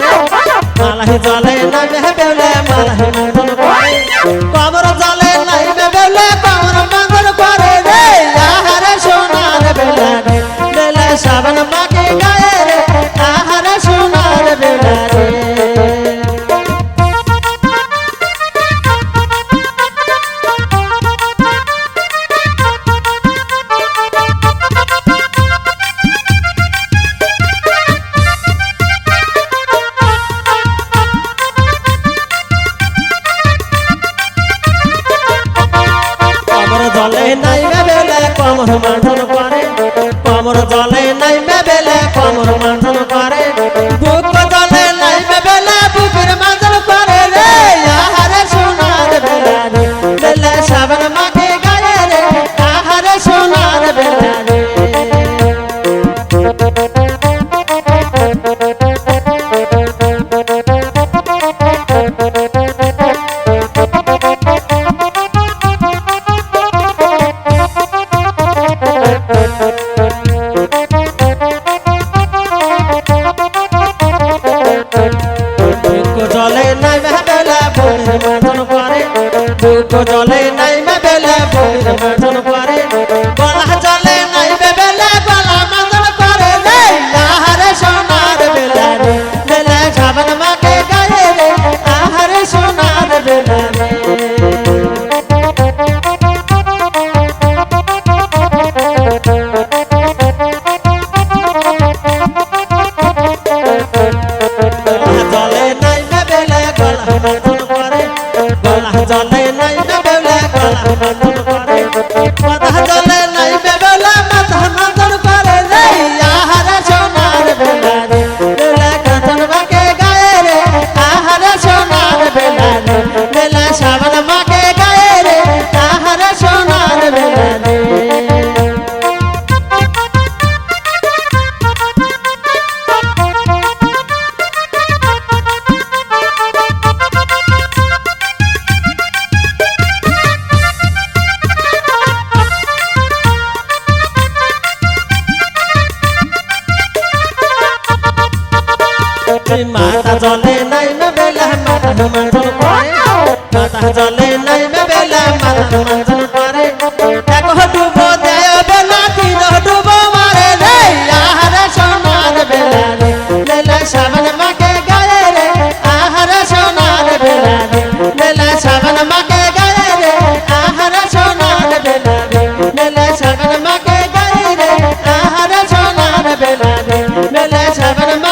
রে জ্বলে না কমর জলে নাই গাবে কমর মাঠন করে কমর জলে নাই মুঠো জলে নাই বেলে বইয়ের মাঝন করে গলা জলে নাই বেলে গলা মাঝন করে রে আহারে সোনার বেলা রে, বেলা সাবন মাকে গায়ে রে, আহারে সোনার বেলা রে। জলে নাই বেলে গলা মাথা জলে নাই না বেলা মাথা তোমার জন করে মাথা জলে নাই না বেলা মাথা তোমার জন করে এক হটুব দেবে না তিন হটুব মারে রে আহার সোনার বেলা রে লেলা সাবান মাকে গায়ে রে আহার সোনার বেলা রে লেলা সাবান মাকে গায়ে রে আহার সোনার বেলা রে লেলা সাবান মাকে গায়ে রে আহার সোনার বেলা রে লেলা সাবান